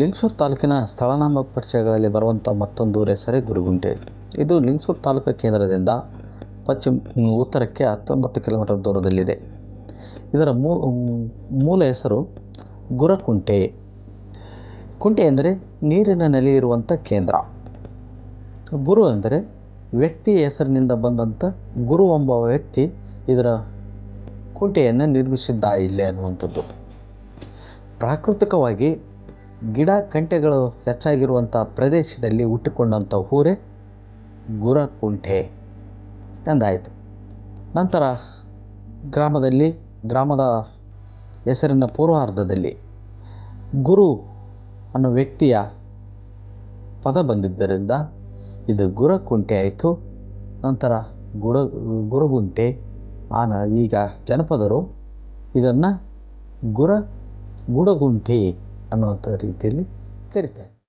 ಲಿಂಗಸೂರು ತಾಲೂಕಿನ ಸ್ಥಳನಾಮ ಪರಿಚಯಗಳಲ್ಲಿ ಬರುವಂಥ ಮತ್ತೊಂದು ಊರ ಹೆಸರೇ ಗುರುಗುಂಟೆ. ಇದು ಲಿಂಗಸೂರು ತಾಲೂಕು ಕೇಂದ್ರದಿಂದ ಪಶ್ಚಿಮ ಉತ್ತರಕ್ಕೆ ಹತ್ತೊಂಬತ್ತು ಕಿಲೋಮೀಟರ್ ದೂರದಲ್ಲಿದೆ. ಇದರ ಮೂಲ ಹೆಸರು ಗುರಕುಂಟೆ. ಕುಂಟೆ ಎಂದರೆ ನೀರಿನ ನೆಲೆ ಇರುವಂಥ ಕೇಂದ್ರ. ಗುರು ಅಂದರೆ ವ್ಯಕ್ತಿಯ ಹೆಸರಿನಿಂದ ಬಂದಂಥ ಗುರು ಎಂಬ ವ್ಯಕ್ತಿ ಇದರ ಕುಂಟೆಯನ್ನು ನಿರ್ಮಿಸಿದ್ದ ಇಲ್ಲಿ ಅನ್ನುವಂಥದ್ದು. ಪ್ರಾಕೃತಿಕವಾಗಿ ಗಿಡ ಕಂಟೆಗಳು ಹೆಚ್ಚಾಗಿರುವಂಥ ಪ್ರದೇಶದಲ್ಲಿ ಹುಟ್ಟಿಕೊಂಡಂಥ ಊರೇ ಗುರಕುಂಟೆ ಎಂದಾಯಿತು. ನಂತರ ಗ್ರಾಮದಲ್ಲಿ, ಗ್ರಾಮದ ಹೆಸರಿನ ಪೂರ್ವಾರ್ಧದಲ್ಲಿ ಗುರು ಅನ್ನೋ ವ್ಯಕ್ತಿಯ ಪದ ಬಂದಿದ್ದರಿಂದ ಇದು ಗುರಕುಂಟೆ ಆಯಿತು. ನಂತರ ಗುಡ, ಗುರುಗುಂಟೆ, ಆನ, ಈಗ ಜನಪದರು ಇದನ್ನು ಗುರ, ಗುಡಗುಂಟೆ ಅನ್ನುವಂಥ ರೀತಿಯಲ್ಲಿ ಕರೀತಾರೆ.